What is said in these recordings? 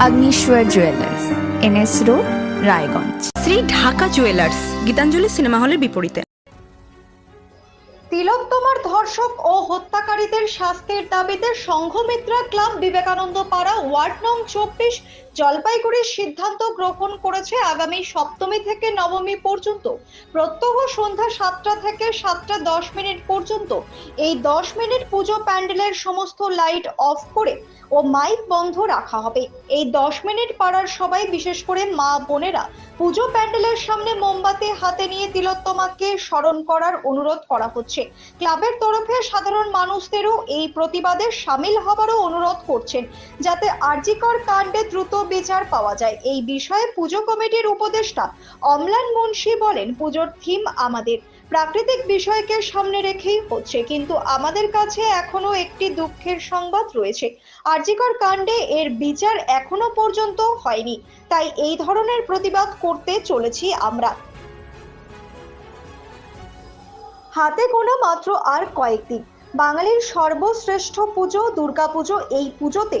Agniswar jewellers N S road Raiganj Shri Dhaka jewellers Gitanjali cinema হলের বিপরীতে। তিলোত্তমার ধর্ষক ও হত্যাকারীদের শাস্তির দাবিতে সংঘমিত্রা ক্লাব বিবেকানন্দ পাড়া, ওয়ার্ড নং চব্বিশ, জলপাইগুড়ির সিদ্ধান্ত গ্রহণ করেছে আগামী সপ্তমী থেকে নবমী পর্যন্ত। প্রত্যহ সন্ধ্যা সাতটা থেকে সাতটা দশ মিনিট পর্যন্ত। এই দশ মিনিট পুজো প্যান্ডেলের সমস্ত লাইট অফ করে ও মাইক বন্ধ রাখা হবে। এই দশ মিনিট পাড়ার সবাই, বিশেষ করে মা বোনেরা, পুজো প্যান্ডেলের সামনে মোমবাতি হাতে নিয়ে তিলোত্তমাকে স্মরণ করার অনুরোধ করা হচ্ছে। ক্লাবের তরফে সাধারণ মানুষদেরও এই প্রতিবাদে সামিল হবারও অনুরোধ করছেন, যাতে আরজিকর কাণ্ডে দ্রুত বিচার পাওয়া যায়। এই বিষয়ে পুজো কমিটির উপদেষ্টা অমলান মুন্সি বলেন, পুজোর থিম আমাদের, প্রাকৃতিক বিষয়কে সামনে রেখেই হচ্ছে। কিন্তু আমাদের কাছে এখনও একটি দুঃখের সংবাদ রয়েছে। আরজিকর কাণ্ডে এর বিচার এখনও পর্যন্ত হয়নি। তাই এই ধরনের প্রতিবাদ করতে চলেছি আমরা। হাতে গোনা মাত্র আর কয়েকদিন। বাঙালির সর্বশ্রেষ্ঠ পুজো দুর্গাপুজো এই পুজোতে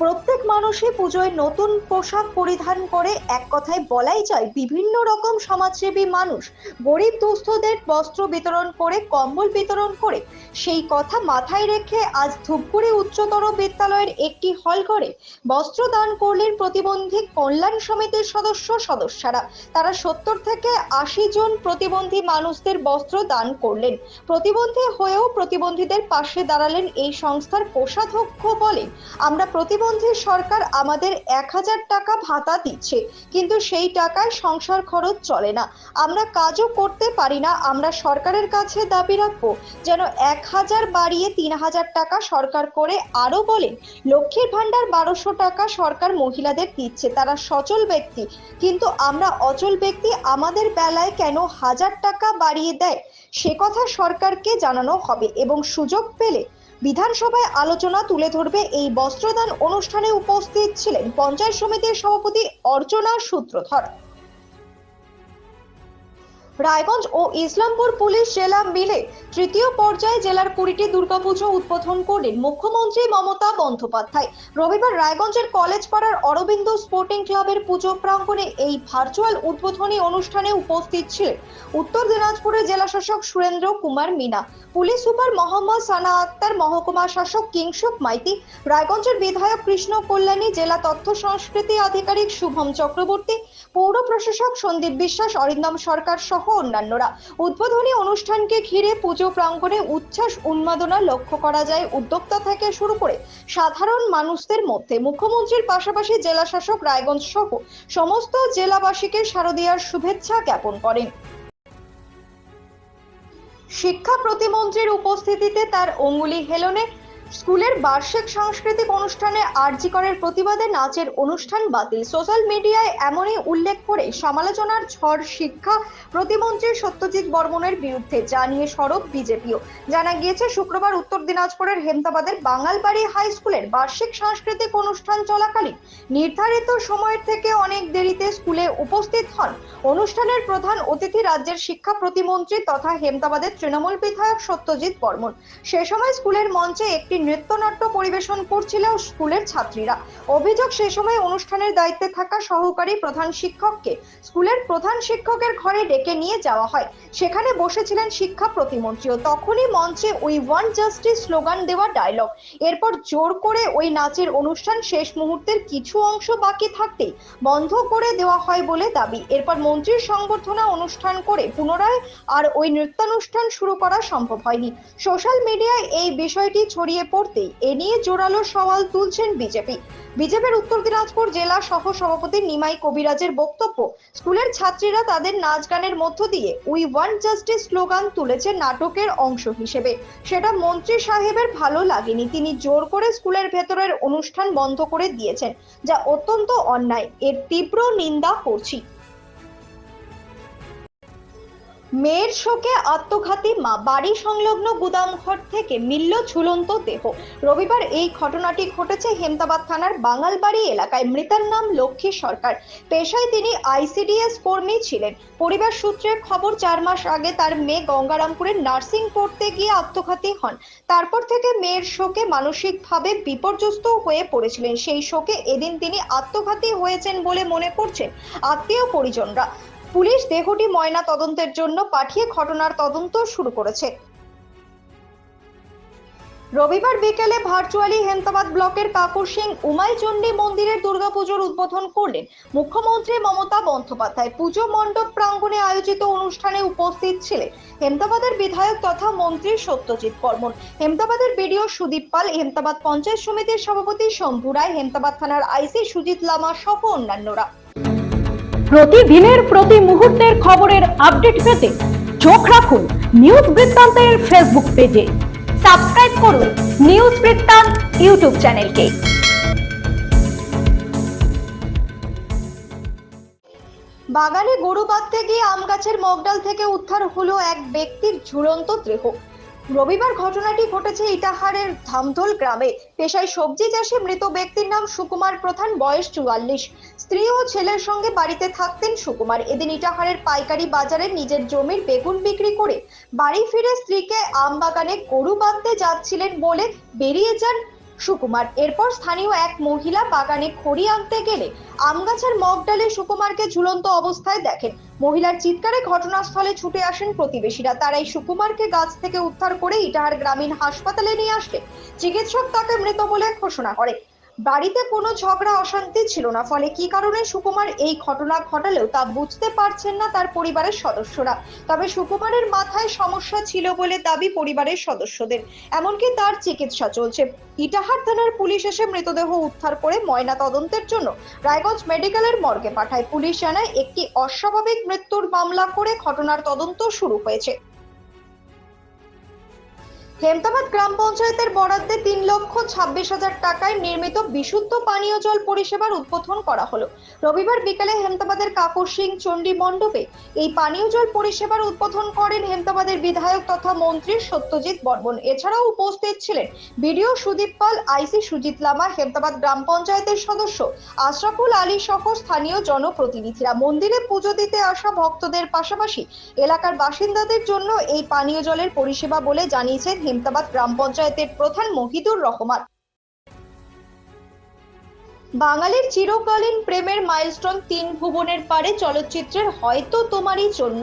প্রত্যেক মানুষই পুজোয় নতুন পোশাক পরিধান করে এক কথায় বলাই যায় বিভিন্ন রকম সমাজসেবী মানুষ গরিব দুস্থদের বস্ত্র বিতরণ করে, কম্বল বিতরণ করে। সেই কথা মাথায় রেখে আজ ধূপগুড়ি উচ্চতর বিদ্যালয়ের একটি হল ঘরে বস্ত্র দান করলেন প্রতিবন্ধী কল্যাণ সমিতির সদস্য সদস্যরা। তারা সত্তর থেকে আশি জন প্রতিবন্ধী মানুষদের বস্ত্র দান করলেন। প্রতিবন্ধী হয়েও প্রতিবন্ধীদের পাশে দাঁড়ালেন এই সংস্থার কোষাধ্যক্ষ বলেন আমরা প্রতিবন্ধী সরকার আমাদের এক হাজার টাকা ভাতা দিচ্ছে, কিন্তু সেই টাকায় সংসার খরচ চলে না। আমরা কাজও করতে পারি না, আমরা সরকারের কাছে দাবি রাখব যেন এক হাজার বাড়িয়ে তিন হাজার টাকা সরকার করে। আরও বলেন, লক্ষ্মীর ভাণ্ডার বারোশো টাকা সরকার মহিলাদের দিচ্ছে, তারা সচল ব্যক্তি। কিন্তু আমরা অচল ব্যক্তি আমাদের বেলায় কেন হাজার টাকা বাড়িয়ে দেয়? সে কথা সরকারকে জানানো হবে এবং সুযোগ পেলে বিধানসভায় আলোচনা তুলে ধরবে এই বস্ত্রদান অনুষ্ঠানে উপস্থিত ছিলেন পঞ্চায়েত সমিতির সভাপতি অর্চনা সূত্রধর। রায়গঞ্জ ও ইসলামপুর পুলিশ জেলা মিলে তৃতীয় পর্যায়ে জেলার কুড়িটি দুর্গাপুজো উদ্বোধন করলেন মুখ্যমন্ত্রী মমতা বন্দ্যোপাধ্যায়। রবিবার রায়গঞ্জের কলেজ পাড়ার অরবিন্দ স্পোর্টিং ক্লাবের পুজো প্রাঙ্গণে এই ভার্চুয়াল উদ্বোধনী অনুষ্ঠানে উপস্থিত ছিলেন উত্তর দিনাজপুরের জেলা শাসক সুরেন্দ্র কুমার মিনা, পুলিশ সুপার মোহাম্মদ সানা আক্তার, মহকুমা শাসক কিংসুক মাইতি, রায়গঞ্জের বিধায়ক কৃষ্ণ কল্যাণী, জেলা তথ্য সংস্কৃতি আধিকারিক শুভম চক্রবর্তী, পৌর প্রশাসক সন্দীপ বিশ্বাস, অরিন্দম সরকার সহ অন্যান্যরা। উদ্বোধনী অনুষ্ঠানকে ঘিরে পুজো প্রাঙ্গণে উচ্ছ্বাস, উন্মাদনা লক্ষ্য করা যায় উদ্যোক্তা থেকে শুরু করে সাধারণ মানুষদের মধ্যে। মুখ্যমন্ত্রীর পাশাপাশি জেলা শাসক রায়গঞ্জ সহ সমস্ত জেলাবাসীকে শারদীয়ার শুভেচ্ছা জ্ঞাপন করেন। শিক্ষা প্রতিমন্ত্রীর উপস্থিতিতে তার অঙ্গুলি হেলনে স্কুলের বার্ষিক সাংস্কৃতিক অনুষ্ঠানে আরজিকরের প্রতিবাদে নাচের অনুষ্ঠান বাতিল। সোশ্যাল মিডিয়ায় এমনই উল্লেখ করে সমালোচনার ঝড় শিক্ষা প্রতিমন্ত্রী সত্যজিৎ বর্মনের বিরুদ্ধে জানিয়ে সরব বিজেপিও। জানা গিয়েছে, শুক্রবার উত্তর দিনাজপুরের হেমতাবাদের বাঙালবাড়ি হাই স্কুলের বার্ষিক সাংস্কৃতিক অনুষ্ঠান চলাকালীন নির্ধারিত সময়ের থেকে অনেক দেরিতে স্কুলে উপস্থিত হন। অনুষ্ঠানের প্রধান অতিথি রাজ্যের শিক্ষা প্রতিমন্ত্রী তথা হেমতাবাদের তৃণমূল বিধায়ক সত্যজিৎ বর্মন। সে সময় স্কুলের মঞ্চে একটি নৃত্যনাট্য পরিবেশন করছিল স্কুলের ছাত্রীরা। অভিযোগ সে সময় অনুষ্ঠানের দায়িত্বে থাকা সহকারী প্রধান শিক্ষককে স্কুলের প্রধান শিক্ষকের ঘরে ডেকে নিয়ে যাওয়া হয়। সেখানে বসেছিলেন শিক্ষা প্রতিমন্ত্রীও তখনই মঞ্চে উই ওয়ান জাস্টিস স্লোগান দেওয়া ডায়লগ। এরপর জোর করে ওই নাচের অনুষ্ঠান শেষ মুহূর্তের কিছু অংশ বাকি থাকতেই বন্ধ করে দেওয়া হয় বলে দাবি। এরপর মন্ত্রীর সংবর্ধনা অনুষ্ঠান করে পুনরায় আর ওই নৃত্যানুষ্ঠান শুরু করা সম্ভব হয়নি। সোশ্যাল মিডিয়ায় এই বিষয়টি ছড়িয়ে পড়তেই এ নিয়ে জোরালো সওয়াল তুলছেন বিজেপি। বিজেপির উত্তর দিনাজপুর জেলা সহ সভাপতি নিমাই কবিরাজের বক্তব্য, স্কুলের ছাত্রীরা তাদের নাচ গানের মধ্য দিয়ে উই ওয়ান্ট জাস্টিস স্লোগান তুলেছে নাটকের অংশ হিসেবে। সেটা মন্ত্রী সাহেবের ভালো লাগেনি। তিনি জোর করে স্কুলের ভেতরের অনুষ্ঠান বন্ধ করে দিয়েছেন, যা অত্যন্ত অন্যায়। এর তীব্র নিন্দা করছি। মেয়ের শোকে আত্মঘাতী মা বাড়ি সংলগ্ন গুদামঘর থেকে মিলল ঝুলন্ত দেহ। রবিবার এই ঘটনাটি ঘটেছে হেমতাবাদ থানার বাঙালবাড়ি এলাকায়। মৃতার নাম লক্ষ্মী সরকার। পেশায় তিনি আইসিডিএস কর্মী ছিলেন। পরিবার সূত্রে খবর, চার মাস আগে তার মেয়ে গঙ্গারামপুরে নার্সিং পড়তে গিয়ে আত্মঘাতী হন। তারপর থেকে মেয়ের শোকে মানসিকভাবে বিপর্যস্ত হয়ে পড়েছিলেন। সেই শোকে এদিন তিনি আত্মঘাতী হয়েছেন বলে মনে করছেন আত্মীয় পরিজনরা। পুলিশ দেহটি ময়না তদন্তের জন্য পাঠিয়ে ঘটনার তদন্ত শুরু করেছে। রবিবার বিকেলে ভার্চুয়ালি হেমতাবাদ ব্লকের কাকুর সিং উমাই চণ্ডী মন্দিরের দুর্গাপুজোর উদ্বোধন করলেন মুখ্যমন্ত্রী মমতা বন্দ্যোপাধ্যায়। পুজো মণ্ডপ প্রাঙ্গণে আয়োজিত অনুষ্ঠানে উপস্থিত ছিলেন হেমতাবাদের বিধায়ক তথা মন্ত্রী সত্যজিৎ বর্মন। হেমতাবাদের বিডিও সুদীপ পাল, হেমতাবাদ পঞ্চায়েত সমিতির সভাপতি শম্ভু রায়, হেমতাবাদ থানার আইসি সুজিত লামা সহ অন্যান্যরা। প্রতিদিনের প্রতি মুহূর্তের খবরের আপডেট পেতে চোখ রাখুন নিউজ বৃত্তান্তের ফেসবুক পেজে সাবস্ক্রাইব করুন নিউজ বৃত্তান্ত ইউটিউব চ্যানেলকে বাগানে গরু বাঁধতে গিয়ে আম গাছের মগডাল থেকে উদ্ধার হলো এক ব্যক্তির ঝুলন্ত দেহ। রবিবার ঘটনাটি ঘটেছে ইটাহারের ধামধোল গ্রামে। পেশায় সবজি চাষে মৃত ব্যক্তির নাম সুকুমার প্রধান, বয়স চুয়াল্লিশ। স্ত্রী ও ছেলের সঙ্গে বাড়িতে থাকতেন সুকুমার। এদিন ইটাহারের পাইকারি বাজারে নিজের জমির বেগুন বিক্রি করে বাড়ি ফিরে স্ত্রীকে আম বাগানে গরু বাঁধতে যাচ্ছিলেন বলে বেরিয়ে যান সুকুমার। এরপর স্থানীয় এক মহিলা বাগানে খড়ি আনতে গেলে আমগাছের মগডালে মগ ডালে সুকুমারকে ঝুলন্ত অবস্থায় দেখেন। মহিলার চিৎকারে ঘটনাস্থলে ছুটে আসেন প্রতিবেশীরা। তারাই সুকুমারকে গাছ থেকে উদ্ধার করে ইটাহার গ্রামীণ হাসপাতালে নিয়ে আসলে। চিকিৎসক তাকে মৃত বলে ঘোষণা করে। বাড়িতে কোনো ঝগড়া, অশান্তি ছিল না। ফলে কি কারণে সুকুমার এই ঘটনা ঘটালেও তা বুঝতে পারছেন না তার পরিবারের সদস্যরা। তবে সুকুমারের মাথায় সমস্যা ছিল বলে দাবি পরিবারের সদস্যদের। এমনকি তার চিকিৎসা চলছে। ইটাহার থানার পুলিশ এসে মৃতদেহ উদ্ধার করে ময়না তদন্তের জন্য রায়গঞ্জ মেডিকেলের মর্গে পাঠায়। পুলিশ জানায়, একটি অস্বাভাবিক মৃত্যুর মামলা করে ঘটনার তদন্ত শুরু হয়েছে। হেমতাবাদ গ্রাম পঞ্চায়েতের বরাদ্দে তিন লক্ষ ছাব্বিশ হাজার টাকায় নির্মিত বিশুদ্ধ পানীয় জল পরিষেবার উদ্বোধন করা হলো। রবিবার বিকেলে হেমতাবাদের কাকুর সিং চণ্ডী মণ্ডপে এই পানীয় জল পরিষেবার উদ্বোধন করেন হেমতাবাদের বিধায়ক তথা মন্ত্রী সত্যজিৎ বর্মন। এছাড়াও উপস্থিত ছিলেন বিডিও সুদীপ পাল, আইসি সুজিত লামা, হেমতাবাদ গ্রাম পঞ্চায়েতের সদস্য আশরাফুল আলী সহ স্থানীয় জনপ্রতিনিধিরা। মন্দিরে পুজো দিতে আসা ভক্তদের পাশাপাশি এলাকার বাসিন্দাদের জন্য এই পানীয় জলের পরিষেবা বলে জানিয়েছেন হেমতাবাদ গ্রাম পঞ্চায়েতের প্রধান মহিদুর রহমান। বাঙালির চিরকালীন প্রেমের মাইলস্টোন তিন ভুবনের পারে চলচ্চিত্রের হয়তো তোমারই জন্য।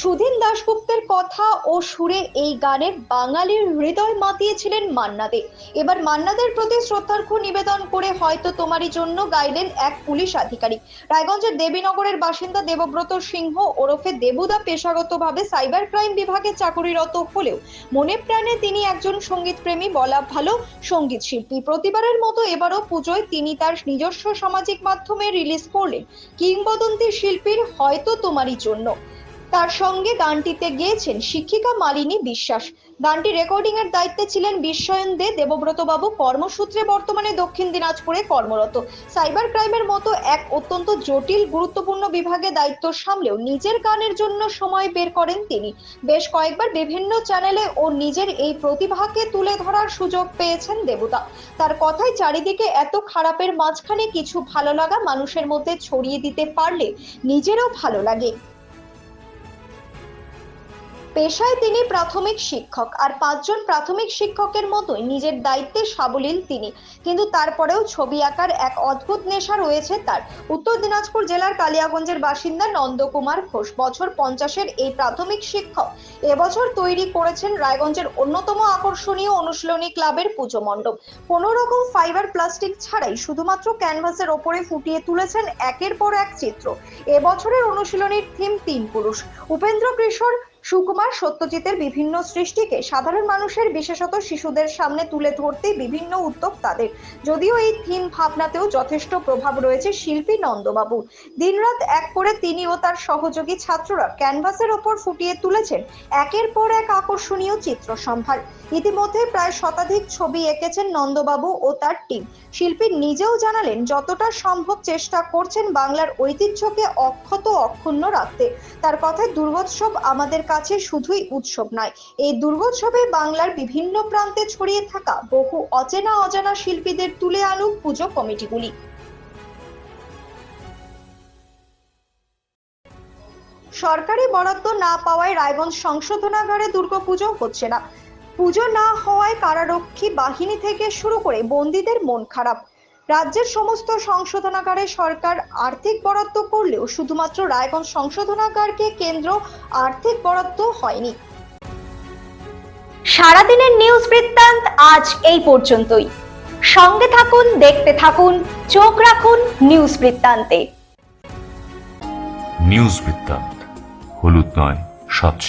সুধীন দাশগুপ্তের কথা ও সুরে এই গানের বাঙালির হৃদয় মাতিয়েছিলেন মান্না দে এবার মান্নাদের প্রতি শ্রদ্ধার্ঘ নিবেদন করে হয়তো তোমারই জন্য গাইলেন এক পুলিশ আধিকারিক। রায়গঞ্জের দেবীনগরের বাসিন্দা দেবব্রত সিংহ ওরফে দেবুদা পেশাগতভাবে সাইবার ক্রাইম বিভাগে চাকুরিরত হলেও মনে প্রাণে তিনি একজন সঙ্গীতপ্রেমী, বলা ভালো সংগীত শিল্পী প্রতিবারের মতো এবারও পুজোয় তিনি তার নিজস্ব সামাজিক মাধ্যমে রিলিজ করলেন কিংবদন্তি শিল্পীর হয়তো তোমারই জন্য। তার সঙ্গে গানটিতে গেয়েছেন শিক্ষিকা মালিনী বিশ্বাস। গানটি রেকর্ডিং এর দায়িত্বে ছিলেন বিস্ময়ন দে দেবব্রত বাবু কর্মসূত্রে বর্তমানে দক্ষিণ দিনাজপুরে কর্মরত। সাইবার ক্রাইমের মতো এক অত্যন্ত জটিল, গুরুত্বপূর্ণ বিভাগে দায়িত্ব সামলেও নিজের গানের জন্য সময় বের করেন তিনি। বেশ কয়েকবার বিভিন্ন চ্যানেলে ও নিজের এই প্রতিভাকে তুলে ধরার সুযোগ পেয়েছেন দেবতা। তার কথায় চারিদিকে এত খারাপের মাঝখানে কিছু ভালো লাগা মানুষের মধ্যে ছড়িয়ে দিতে পারলে নিজেরও ভালো লাগে। পেশায় তিনি প্রাথমিক শিক্ষক আর পাঁচজন প্রাথমিক শিক্ষকের মতোই নিজের দায়িত্বে সাবলীল তিনি। কিন্তু তারপরেও ছবি আঁকার এক অদ্ভুত নেশা রয়েছে তার। উত্তর দিনাজপুর জেলার কালিয়াগঞ্জের বাসিন্দা নন্দকুমার ঘোষ বছর পঞ্চাশের এই প্রাথমিক শিক্ষক এবছর তৈরি করেছেন রায়গঞ্জের অন্যতম আকর্ষণীয় অনুশীলনী ক্লাবের পুজো মণ্ডপ। কোনো রকম ফাইবার প্লাস্টিক ছাড়াই শুধুমাত্র ক্যানভাসের ওপরে ফুটিয়ে তুলেছেন একের পর এক চিত্র। এবছরের অনুশীলনীর থিম তিন পুরুষ। উপেন্দ্র কিশোর সুকুমার সত্যজিতের বিভিন্ন সৃষ্টিকে সাধারণ মানুষের, বিশেষত শিশুদের সামনে তুলে ধরতে বিভিন্ন উদ্যোগ তাদের। যদিও এই থিম ভাবনাতেও যথেষ্ট প্রভাব রয়েছে শিল্পী নন্দবাবু দিনরাত এক করে তিনি ও তার সহযোগী ছাত্ররা ক্যানভাসের ওপর ফুটিয়ে তুলেছেন একের পর এক আকর্ষণীয় চিত্র সম্ভার। ইতিমধ্যে প্রায় শতাধিক ছবি এঁকেছেন নন্দবাবু ও তার টিম শিল্পী নিজেও জানালেন, যতটা সম্ভব চেষ্টা করছেন বাংলার ঐতিহ্যকে অক্ষত অক্ষুণ্ণ রাখতে। তার কথায়, দুর্গোৎসব আমাদের কাছে শুধুই উৎসব নয়, এই দুর্গোৎসবে বাংলার বিভিন্ন প্রান্তে ছড়িয়ে থাকা বহু অচেনা অজানা শিল্পীদের তুলে আনুক পুজো কমিটিগুলি। সরকারি বরাদ্দ না পাওয়ায় রায়গঞ্জ সংশোধনাগারে দুর্গাপুজো হচ্ছে না। পুজো না হওয়ায় কারারক্ষী বাহিনী থেকে শুরু করে বন্দীদের মন খারাপ। রাজ্যের সমস্ত সংশোধনাগারে সরকার আর্থিক বরাদ্দ করলেও শুধুমাত্র রায়গঞ্জ সংশোধনাগারকে কেন্দ্র আর্থিক বরাদ্দ হয়নি। সারাদিনের নিউজ বৃত্তান্ত আজ এই পর্যন্তই। সঙ্গে থাকুন, দেখতে থাকুন, চোখ রাখুন নিউজ বৃত্তান্তে। নিউজ বৃত্তান্ত, হলুদ নয়, স্বচ্ছ।